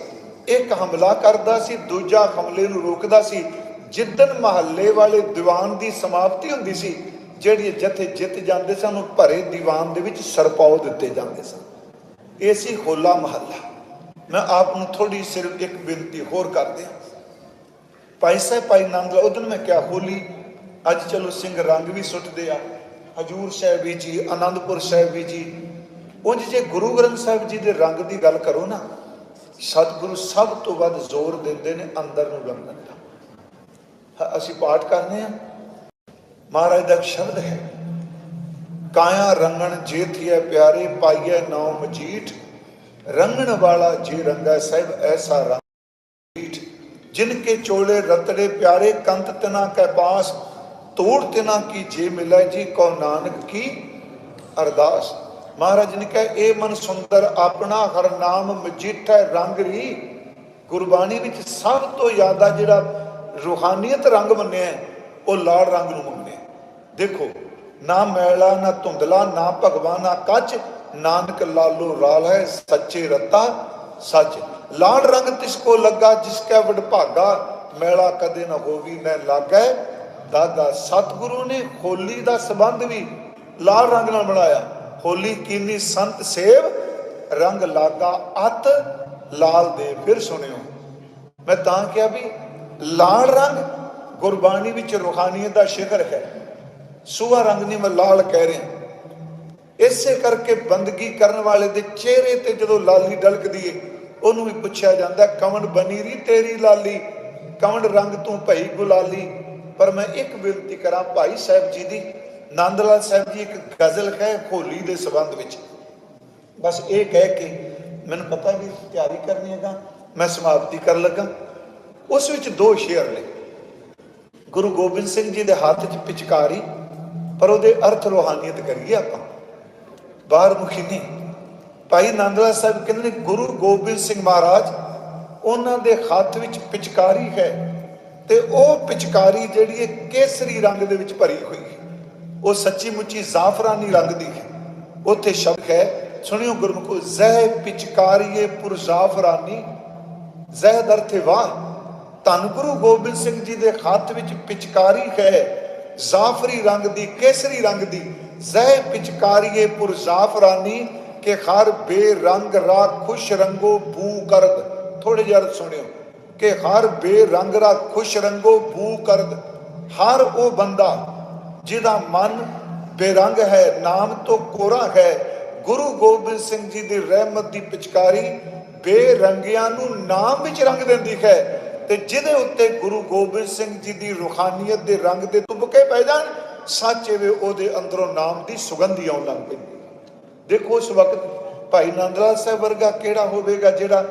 ਇੱਕ ਹਮਲਾ ਕਰਦਾ ਸੀ, ਦੂਜਾ ਹਮਲੇ ਨੂੰ ਰੋਕਦਾ ਸੀ। ਜਿੱਦਨ ਮਹੱਲੇ ਵਾਲੇ ਦੀਵਾਨ ਦੀ ਸਮਾਪਤੀ ਹੁੰਦੀ ਸੀ ਜਿਹੜੀ ਜਥੇ ਜਿੱਤ ਜਾਂਦੇ ਸਨ, ਉਹ ਭਰੇ ਦੀਵਾਨ ਦੇ ਵਿੱਚ ਸਰਪਾਉ ਦਿੱਤੇ ਜਾਂਦੇ ਸਨ। ਇਹ ਸੀ ਹੋਲਾ ਮਹੱਲਾ। ਮੈਂ ਆਪ ਨੂੰ ਥੋੜੀ ਸਿਰਫ ਇੱਕ ਬੇਨਤੀ ਹੋਰ ਕਰਦੇ ਹਾਂ। ਭਾਈ ਸਾਹਿਬ, ਭਾਈ ਨੰਦ ਲਾ ਉਦੋਂ ਮੈਂ ਕਿਹਾ, ਹੋਲੀ, ਅੱਜ ਚਲੋ ਸਿੰਘ ਰੰਗ ਵੀ ਸੁੱਟਦੇ ਆ। ਹਜੂਰ ਸਾਹਿਬ ਵੀ ਜੀ, ਆਨੰਦਪੁਰ ਸਾਹਿਬ ਵੀ ਜੀ। ਉਂਝ ਜੇ ਗੁਰੂ ਗ੍ਰੰਥ ਸਾਹਿਬ ਜੀ ਦੇ ਰੰਗ ਦੀ ਗੱਲ ਕਰੋ ਨਾ, ਸਤਿਗੁਰੂ ਸਭ ਤੋਂ ਵੱਧ ਜ਼ੋਰ ਦਿੰਦੇ ਨੇ ਅੰਦਰ ਨੂੰ ਰੰਗਣ ਦਾ। ਅਸੀਂ ਪਾਠ ਕਰਨੇ ਆ। ਮਹਾਰਾਜ ਦਾ ਸ਼ਬਦ ਹੈ। ਕਾਇਆ ਰੰਗਣ ਜੇ ਪਿਆਰੇ ਪਾਈਏ ਨਾਉ ਮਜੀਠ। ਰੰਗਣ ਵਾਲਾ ਜੇ ਰੰਗਾ, ਸਾਹਿਬ ਐਸਾ ਰੰਗ ਜਿਨ ਕੇ ਚੋਲੇ ਰਤੜੇ ਪਿਆਰੇ, ਕੰਤ ਤਨਾ ਕੈ ਪਾਸ। ਤੋੜ ਤਨਾ ਕੀ ਜੇ ਮਿਲੈ, ਜੀ ਕੋ ਨਾਨਕ ਕੀ ਅਰਦਾਸ। ਮਹਾਰਾਜ ਨੇ ਕਿਹਾ, ਇਹ ਮਨ ਸੁੰਦਰ ਆਪਣਾ ਹਰ ਨਾਮ ਮਜੀਠੈ ਰੰਗ ਰੀ। ਗੁਰਬਾਣੀ ਵਿੱਚ ਸਭ ਤੋਂ ਜ਼ਿਆਦਾ ਜਿਹੜਾ ਰੂਹਾਨੀਅਤ ਰੰਗ ਮੰਨਿਆ ਉਹ ਲਾਲ ਰੰਗ ਨੂੰ ਮੰਨਿਆ ਦੇਖੋ, ਨਾ ਮੈਲਾ, ਨਾ ਧੁੰਦਲਾ, ਨਾ ਭਗਵਾਨ, ਨਾ ਕੱਚ, ਨਾਨਕ ਲਾਲੋ ਰਾਲ ਹੈ, ਸੱਚੇ ਰਤਾ, ਸੱਚ। ਲਾਲ ਰੰਗ ਤਿਸ ਕੋ ਲੱਗਾ, ਜਿਸ ਕੈ ਵਡਭਾਗਾ ਮੈਲਾ ਕਦੇ ਨਾ ਹੋਵੀ ਨਾ ਲਾਗੈ। ਦਾਦਾ ਸਤਿਗੁਰੂ ਨੇ ਹੋਲੀ ਦਾ ਸੰਬੰਧ ਵੀ ਲਾਲ ਰੰਗ ਨਾਲ ਬਣਾਇਆ। ਹੋਲੀ ਕੀਨੀ ਸੰਤ ਸੇਵ, ਰੰਗ ਲਾਗਾ ਅਤ, ਲਾਲ ਦੇ ਫਿਰ ਸੁਣਿਓ। ਮੈਂ ਤਾਂ ਕਿਹਾ ਵੀ ਲਾਲ ਰੰਗ ਗੁਰਬਾਣੀ ਵਿੱਚ ਰੂਹਾਨੀਅਤ ਦਾ ਸ਼ਿਖਰ ਹੈ। ਸੂਹਾ ਰੰਗ ਨਹੀਂ, ਮੈਂ ਲਾਲ ਕਹਿ ਰਿਹਾ। ਇਸੇ ਕਰਕੇ ਬੰਦਗੀ ਕਰਨ ਵਾਲੇ ਦੇ ਚਿਹਰੇ ਤੇ ਜਦੋਂ ਲਾਲੀ ਡਲਕਦੀ ਏ, ਉਹਨੂੰ ਵੀ ਪੁੱਛਿਆ ਜਾਂਦਾ ਕਵਣ ਬਨੀ ਰੀ ਤੇਰੀ ਲਾਲੀ? ਕਵਣ ਰੰਗ ਤੂੰ ਭਈ ਗੁਲਾਲੀ? ਪਰ ਮੈਂ ਇੱਕ ਬੇਨਤੀ ਕਰਾਂ, ਭਾਈ ਸਾਹਿਬ ਜੀ ਦੀ ਨੰਦ ਲਾਲ ਸਾਹਿਬ ਜੀ ਇੱਕ ਗਜ਼ਲ ਹੈ ਹੋਲੀ ਦੇ ਸੰਬੰਧ ਵਿੱਚ। ਬਸ ਇਹ ਕਹਿ ਕੇ ਮੈਨੂੰ ਪਤਾ ਵੀ ਤਿਆਰੀ ਕਰਨੀ ਹੈਗਾ, ਮੈਂ ਸਮਾਪਤੀ ਕਰਨ ਲੱਗਾ। ਉਸ ਵਿੱਚ ਦੋ ਸ਼ੇਰ ਨੇ। ਗੁਰੂ ਗੋਬਿੰਦ ਸਿੰਘ ਜੀ ਦੇ ਹੱਥ 'ਚ ਪਿਚਕਾਰੀ, ਪਰ ਉਹਦੇ ਅਰਥ ਰੋਹਾਨੀਅਤ ਕਰੀਏ ਆਪਾਂ। ਬਾਹਰ ਮੁਖੀ ਨਹੀਂ। ਭਾਈ ਨੰਦਲਾ ਸਾਹਿਬ ਕਹਿੰਦੇ ਨੇ, ਗੁਰੂ ਗੋਬਿੰਦ ਸਿੰਘ ਮਹਾਰਾਜ, ਉਹਨਾਂ ਦੇ ਹੱਥ ਵਿੱਚ ਪਿਚਕਾਰੀ ਹੈ ਤੇ ਉਹ ਪਿਚਕਾਰੀ ਜਿਹੜੀ ਹੈ ਕੇਸਰੀ ਰੰਗ ਦੇ ਵਿੱਚ ਭਰੀ ਹੋਈ ਹੈ। ਉਹ ਸੱਚੀ ਮੁੱਚੀ ਜ਼ਾਫਰਾਨੀ ਰੰਗ ਦੀ ਹੈ। ਉੱਥੇ ਸ਼ਬਦ ਹੈ, ਸੁਣਿਓ ਗੁਰਮੁਖੋ, ਜ਼ਹਿ ਪਿਚਕਾਰੀਏ ਪੁਰ ਜ਼ਾਫਰਾਨੀ, ਜ਼ਹਿ ਦਰਥੇ ਵਾਹ ਧੰਨ ਗੁਰੂ ਗੋਬਿੰਦ ਸਿੰਘ ਜੀ ਦੇ ਹੱਥ ਵਿੱਚ ਪਿਚਕਾਰੀ ਹੈ, ਜ਼ਾਫਰੀ ਰੰਗ ਦੀ, ਕੇਸਰੀ ਰੰਗ ਦੀ। ਜ਼ਹਿ ਪਿਚਕਾਰੀਏ ਪੁਰ ਜ਼ਾਫਰਾਨੀ ਕੇ ਹਰ ਬੇਰੰਗ ਰਾ ਖੁਸ਼ ਰੰਗੋ ਬੂ ਕਰਦ ਥੋੜੇ ਜਿਹਾ ਸੁਣਿਓ। ਕਿ ਹਰ ਬੇਰੰਗ ਰਾ ਖੁਸ਼ ਰੰਗੋ ਬੂ ਕਰਦ ਹਰ ਉਹ ਬੰਦਾ ਜਿਹਦਾ ਮਨ ਬੇਰੰਗ ਹੈ, ਨਾਮ ਤੋਂ ਕੋਰਾ ਹੈ, ਗੁਰੂ ਗੋਬਿੰਦ ਸਿੰਘ ਜੀ ਦੀ ਰਹਿਮਤ ਦੀ ਪਿਚਕਾਰੀ ਬੇਰੰਗਿਆਂ ਨੂੰ ਨਾਮ ਵਿੱਚ ਰੰਗ ਦਿੰਦੀ ਹੈ। ਤੇ ਜਿਹਦੇ ਉੱਤੇ ਗੁਰੂ ਗੋਬਿੰਦ ਸਿੰਘ ਜੀ ਦੀ ਰੂਹਾਨੀਅਤ ਦੇ ਰੰਗ ਦੇ ਤੁਬਕੇ ਪੈ ਜਾਣ, ਸੱਚੇ ਵੇ ਉਹਦੇ ਅੰਦਰੋਂ ਨਾਮ ਦੀ ਸੁਗੰਧੀ ਆਉਣ ਲੱਗ ਪੈਂਦੀ ਦੇਖੋ ਉਸ ਵਕਤ ਭਾਈ ਨੰਦ ਸਾਹਿਬ ਵਰਗਾ ਕਿਹੜਾ ਹੋਵੇਗਾ ਜਿਹੜਾ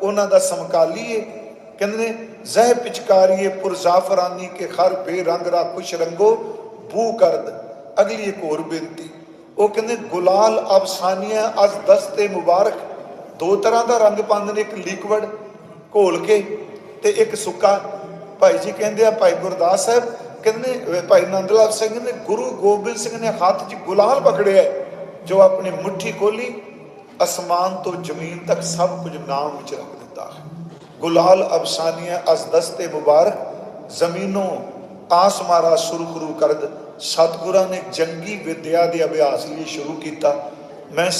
ਉਹਨਾਂ ਦਾ ਸਮਕਾਲੀ ਹੈ ਕਹਿੰਦੇ ਜ਼ਹਿ ਪਿਚਕਾਰੀਏ ਪੁਰ ਜ਼ਾਫਰਾਨੀ ਕੇ ਖਰ ਬੇਰੰਗ ਰਾ ਖੁਸ਼ ਰੰਗੋ, ਬੂ ਕਰਦ। ਅਗਲੀ ਇੱਕ ਹੋਰ ਬੇਨਤੀ, ਉਹ ਕਹਿੰਦੇ ਗੁਲਾਲ ਅਫਸਾਨੀਆਂ ਅਸ ਦਸਤੇ ਮੁਬਾਰਕ। ਦੋ ਤਰ੍ਹਾਂ ਦਾ ਰੰਗ ਪਾਉਂਦੇ ਨੇ, ਇੱਕ ਲਿਕਵਿਡ ਘੋਲ ਕੇ ਤੇ ਇੱਕ ਸੁੱਕਾ ਭਾਈ ਜੀ ਕਹਿੰਦੇ ਆ, ਭਾਈ ਗੁਰਦਾਸ ਸਾਹਿਬ ਕਹਿੰਦੇ ਭਾਈ ਨੰਦ ਲਾਲ ਸਿੰਘ ਨੇ, ਗੁਰੂ ਗੋਬਿੰਦ ਸਿੰਘ ਨੇ ਹੱਥ 'ਚ ਗੁਲਾਲ ਪਕੜਿਆ ਜੋ ਆਪਣੀ ਮੁੱਠੀ ਖੋਲੀ, ਅਸਮਾਨ ਤੋਂ ਜ਼ਮੀਨ ਤੱਕ ਸਭ ਕੁਝ ਨਾਮ ਵਿੱਚ ਰੱਖ ਦਿੱਤਾ ਗੁਲਾਲ ਅਫਸਾਨੀਆਂ, ਅਸ ਦਸਤੇ ਮੁਬਾਰਕ, ਜ਼ਮੀਨੋਂ ਆਸਮਾਰਾ ਸੁਰਖਰੂ ਕਰਦ ਸਤਿਗੁਰਾਂ ਨੇ ਜੰਗੀ ਵਿਦਿਆ ਦੇ ਅਭਿਆਸ ਲਈ ਸ਼ੁਰੂ ਕੀਤਾ। ਮੈਂ